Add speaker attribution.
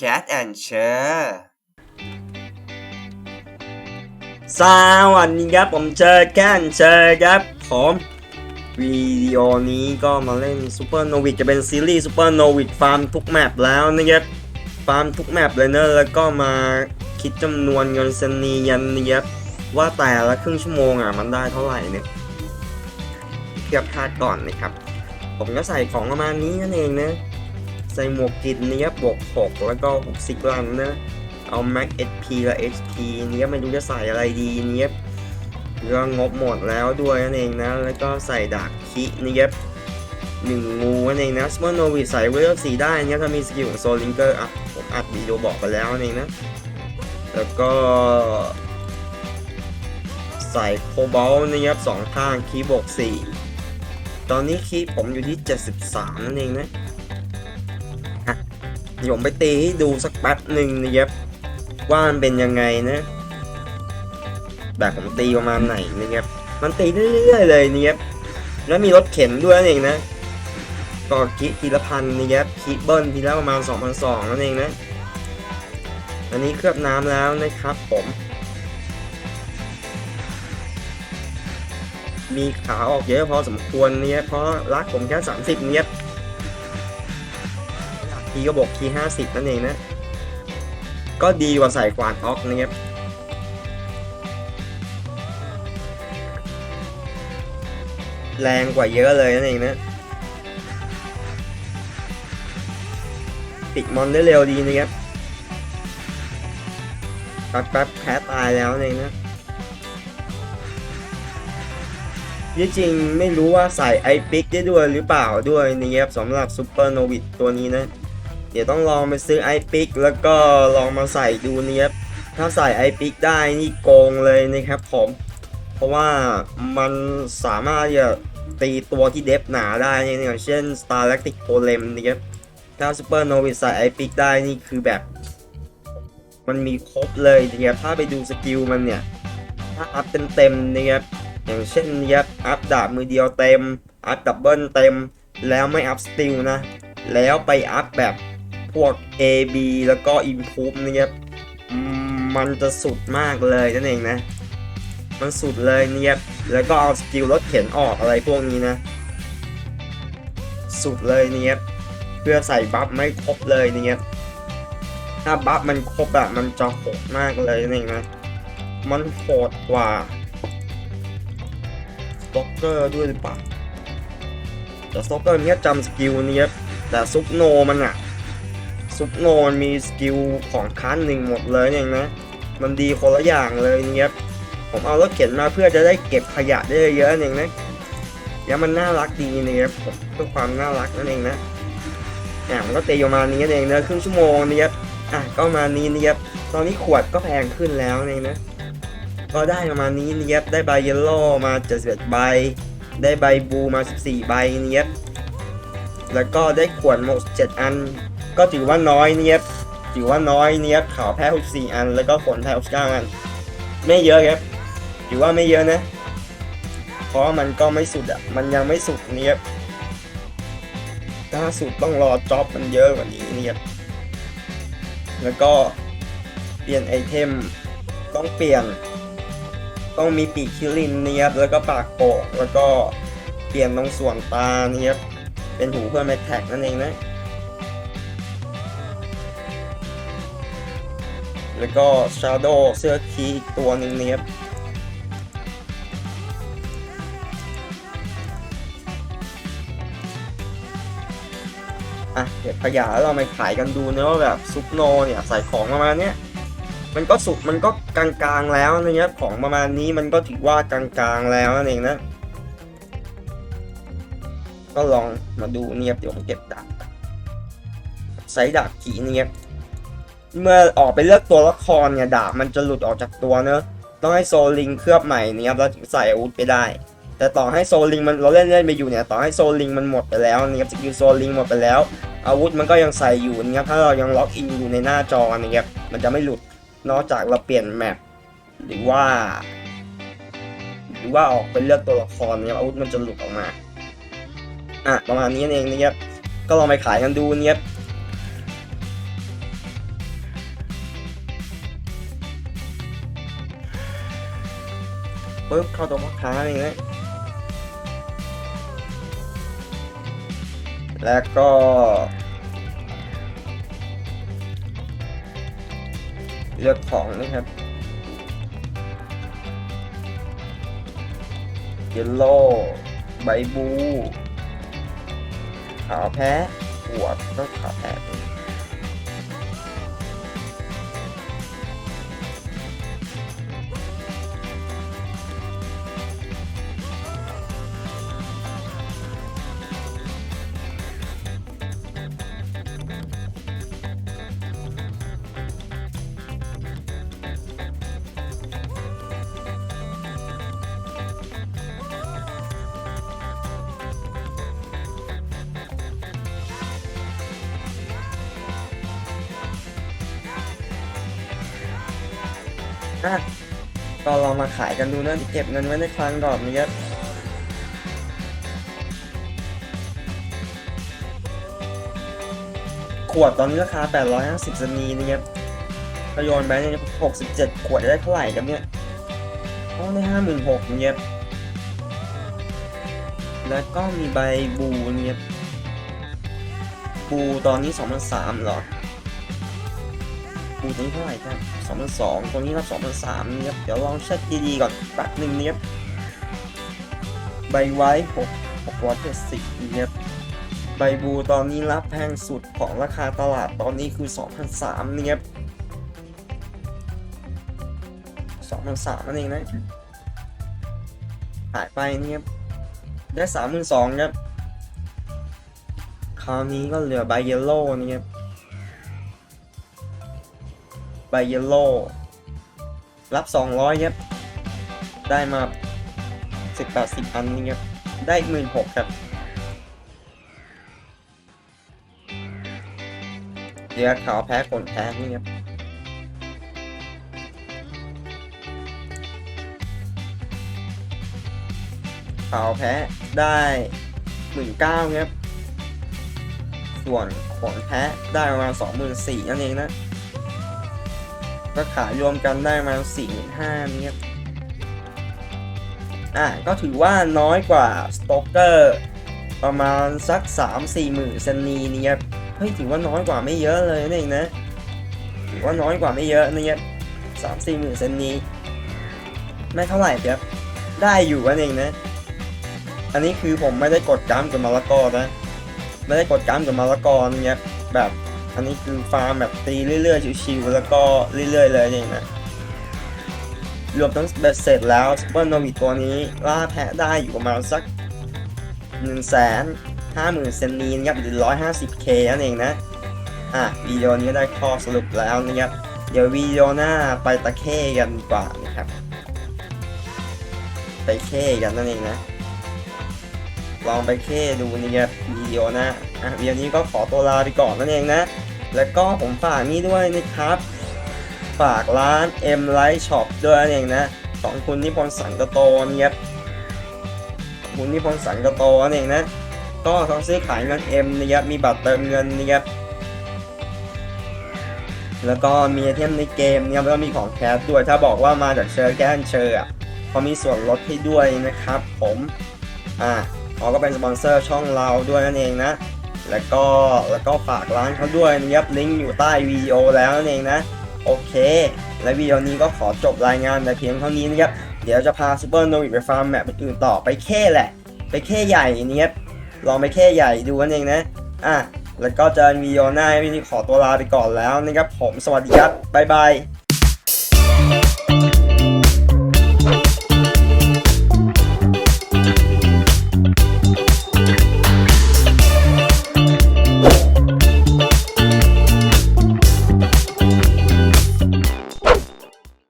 Speaker 1: Cat and Chair
Speaker 2: สวัสดีครับ ผมเจอแกนเจอครับผมวิดีโอนี้ก็มาเล่นซูเปอร์โนวิดจะเป็นซีรีส์ซูเปอร์โนวิดฟาร์มทุกแมปแล้วนะครับฟาร์มทุกแมปเลยเนอะแล้วก็มาคิดจำนวนเงินเซนนียันนะครับว่าแต่ละครึ่งชั่วโมงอะมันได้เท่าไหร่เนี่ยเทียบคาดก่อนนะครับ ผมก็ใส่ของประมาณนี้นั่นเองนะ ใส่หมวกกินนะครับบวก 6 แล้วก็ 60 ลันนะ เอา Mac HP กับ HP เนี้ยไม่รู้จะใส่อะไรดีเนี้ยเรื่องงบหมดแล้วด้วยนั่นเองนะ แล้วก็ใส่ดาบคิเนี้ยหนึ่งงูนั่นเองนะสมอ n โนวิใส่เวลสีได้เนี้ยถ้ามีสกิลของโซลิงเกอร์อะผมอัดวิดีโอบอกไปแล้วนั่นเองนะ แล้วก็ใส่โคบอลนะครับสองข้างคีบวกสี่ตอนนี้คีผมอยู่ที่ 73 นั่นเองนะ เดี๋ยวผมไปตีให้ดูสักแป๊บหนึ่งนะครับว่ามันเป็นยังไงนะ แบบผมตีประมาณไหนนะครับมันตีเรื่อยๆเลยนะครับแล้วมีรถเข็นด้วยนั่นเองนะก็คิทีละพันนะครับคิเบิลทีละประมาณ2,200นั่นเองนะอันนี้เคลือบน้ำแล้วนะครับผมมีขาออกเยอะพอสมควรเนี่ยเพราะรักผมแค่ 30 เนี่ย ทีก็บอกที50นั่นเองนะ ก็ดีกว่าใส่กวาดออกนะครับแรงกว่าเยอะเลยนั่นเองนะปิดมอนได้เร็วดีนะครับแป๊บแป๊บแพ้ตายแล้วนั่นเองนะที่จริงไม่รู้ว่าใส่ไอปิกได้ด้วยหรือเปล่าด้วยนะครับสำหรับซูเปอร์โนวิดตัวนี้นะ เดี๋ยวต้องลองไปซื้อไอปิกแล้วก็ลองมาใส่ดูนะครับถ้าใส่ไอปิกได้นี่โกงเลยนะครับผม เพราะว่ามันสามารถจะตีตัวที่เดฟหนาได้เนี่ยอย่างเช่น Star l a c t i c p o l e m นะครับถ้า Super n o v i ใส่ไอปิกได้นี่คือแบบ มันมีครบเลยนะครับถ้าไปดูสกิลมันเนี่ยถ้าอัพเต็มๆนะครับอย่างเช่นนะครับอัพดาบมือเดียวเต็มอัพดับเบิลเต็มแล้วไม่อัพสติลนะ แล้วไปอัพแบบ พวก A B แล้วก็ Improve นะครับมันจะสุดมากเลยนั่นเองนะ มันสุดเลยเนี่ยแล้วก็เอาสกิลรถเข็นออกอะไรพวกนี้นะ สุดเลยเนี่ยเพื่อใส่บัฟไม่ครบเลยเนี่ยถ้าบัฟมันครบอะมันจะโหดมากเลยนั่นเองนะ มันโหดกว่าสต็อกเกอร์ด้วยหรือเปล่าแต่สต็อกเกอร์เนี่ยจำสกิลเนี่ยแต่ซุปโนมันอะ ซุปโนนมีสกิลของคันหนึ่งหมดเลยเนี่ยนะ มันดีคนละอย่างเลยเนี่ยผมเอารถเข็นมาเพื่อจะได้เก็บขยะได้เยอะๆเองนะแล้วมันน่ารักดีนะครับผมเพื่อความน่ารักนั่นเองนะอะมันก็เตีประมาณนี้นั่นเองนะครึ่งชั่วโมงนะครับอะก็มานี้นะครับตอนนี้ขวดก็แพงขึ้นแล้วเองนะก็ได้ประมาณนี้นะครับได้ใบเยลโล่มา71ใบ ได้ใบบูมา 14 ใบนะครับแล้วก็ได้ขวดหมด7อัน ก็ถือว่าน้อยเนะครับถือว่าน้อยเนะครับขาวแพ้64อัน แล้วก็ขนแพ้69อัน ไม่เยอะครับถือว่าไม่เยอะนะ เพราะมันก็ไม่สุดอะ มันยังไม่สุดเนี่ยบถ้าสุดต้องรอจ็อบมันเยอะกว่านี้เนี่ยบแล้วก็เปลี่ยนไอเทมต้องเปลี่ยน ต้องมีปีกคิรินเนี่ยบแล้วก็ปากโปกแล้วก็เปลี่ยนตรงส่วนตาเนี่ยบเป็นหูเพื่อแมทแท็กนั่นเองนะ แล้วก็ Shadow เสื้อคีอีกตัวหนึ่งเนี่ยครับอะเก็บขยะแล้วเรามาขายกันดูนะว่าแบบซุปโนเนี่ยใส่ของประมาณเนี้ยมันก็สุดมันก็กลางๆแล้วนะครับของประมาณนี้มันก็ถือว่ากลางๆแล้วนั่นเองนะ ก็ลองมาดูเนี่ยบเดี๋ยวผมเก็บดาบใส่ดาบขี่เนี่ยบ เมื่อออกไปเลือกตัวละครเนี่ยดาบมันจะหลุดออกจากตัวเนอะต้องให้โซลิงเคลือบใหม่นี่ครับแล้วถึงใส่อาวุธไปได้ แต่ต่อให้โซลิงมันเราเล่นเล่นไปอยู่เนี่ยต่อให้โซลิงมันหมดไปแล้วนี่ครับสกิลโซลิงหมดไปแล้ว อาวุธมันก็ยังใส่อยู่นะครับถ้าเรายังล็อกอินอยู่ในหน้าจอนะครับมันจะไม่หลุดนอกจากเราเปลี่ยนแมปหรือว่าหรือว่าออกไปเลือกตัวละครเนี่ยอาวุธมันจะหลุดออกมาอะประมาณนี้เองนะครับก็ลองไปขายกันดูเนี่ย ปุ๊บเข้าตัวพ่อค้านี่นะแล้วก็เลือกของนะครับเยลโล่ใบบู ขาวแพ้หัวก็ขาวแพ้ อะก็ลองมาขายกันดูนะเก็บเงินไว้ในคลังก่อนนะครับขวดตอนนี้ราคา 850สนีนะครับพโยนไปเนี่ย67 ขวดได้เท่าไหร่ครับเนี่ยก็ได้56เนะครับแล้วก็มีใบบูเนี่ยบูตอนนี้ 2,003เหรอ บูตัวนี้เท่าไหร่ครับ2002ตัวนี้รับ2003นะครับ เดี๋ยวลองเช็คดีๆก่อนแป๊บหนึ่งนะครับ ใบไว้6 670นะครับใบบูตอนนี้รับแพงสุดของราคาตลาดตอนนี้คือ2003นะครับ2003นั่นเองนะ หายไปเนี่ยได้32,000ครับ คราวนี้ก็เหลือใบเยลโล่นี่ครับ ใบเยลโล่รับ 200ครับ ได้มา10 80อันนี่ครับ ได้หมื่นหกครับ เดี๋ยวขาวแพ้ขนแพ้นี่ครับขาวแพ้ได้หมื่นเก้าครับ ส่วนขนแพ้ได้ประมาณสองหมื่นสี่นั่นเองนะ ก็ขายรวมกันได้มาสี่หมื่นห้าเนี่ครับอะก็ถือว่าน้อยกว่าสโตเกอร์ประมาณสัก 3 4หมื่นเซนนีนี่ครับเฮ้ยถือว่าน้อยกว่าไม่เยอะเลยนั่นะถือว่าน้อยกว่าไม่เยอะนี่ครับสามสี่หมื่นเซนนีไม่เท่าไหร่ครับได้อยู่นั่นเองนะ อันนี้คือผมไม่ได้กดกรามกับมะละกอนะ ไม่ได้กดกรามกับมะละกอนี่ครับแบบ อันนี้คือฟาร์มแบบตีเรื่อยๆ ชิวๆแล้วก็เรื่อยๆ เลยนี่นะรวมทั้งเบ็ดเสร็จแล้วซูเปอร์โนวิตัวนี้ล่าแพะได้อยู่ประมาณสัก1นึ่งแสนห้าหมื่นเซนนีนะครับหรือร้อยห้าสิบเคนั่นเองนะ อะวิดีโอนี้ได้ข้อสรุปแล้วนะครับ เดี๋ยววิดีโอหน้าไปตะเข้กันดีกว่านะครับ ไปเข้กันนั่นเองนะ ลองไปเข้ดูนะครับวิดีโอน้าอะวิดีโอนี้ก็ขอตัวลาไปก่อนนั่นเองนะ แล้วก็ผมฝากนี่ด้วยนะครับ ฝากร้าน M Light Shop ด้วยนั่นเองนะของคุณนิพนธ์สังกโตเนี่ยครับของคุณนิพนธ์สังกโตนั่นเองนะ ก็ต้องซื้อขายเงิน M นะครับมีบัตรเติมเงินนะครับแล้วก็มีไอเทมในเกมนะครับแล้วก็มีของแคสด้วยถ้าบอกว่ามาจากเชอร์แกนเชอร์อะเขามีส่วนลดให้ด้วยนะครับผม อ่า เขาก็เป็นสปอนเซอร์ช่องเราด้วยนั่นเองนะ แล้วก็แล้วก็ฝากร้านเขาด้วยนะครับลิงก์อยู่ใต้วิดีโอแล้วนั่นเองนะ โอเค และวิดีโอนี้ก็ขอจบรายงานแต่เพียงเท่านี้นะครับ เดี๋ยวจะพาซูเปอร์โนวิไปฟาร์มแมปอื่นต่อไปแค่แหละ ไปแค่ใหญ่นี้ครับลองไปแค่ใหญ่ดูนั่นเองนะ อะแล้วก็เจอวิดีโอหน้าวิดีโอขอตัวลาไปก่อนแล้วนะครับผมสวัสดีครับบ๊ายบาย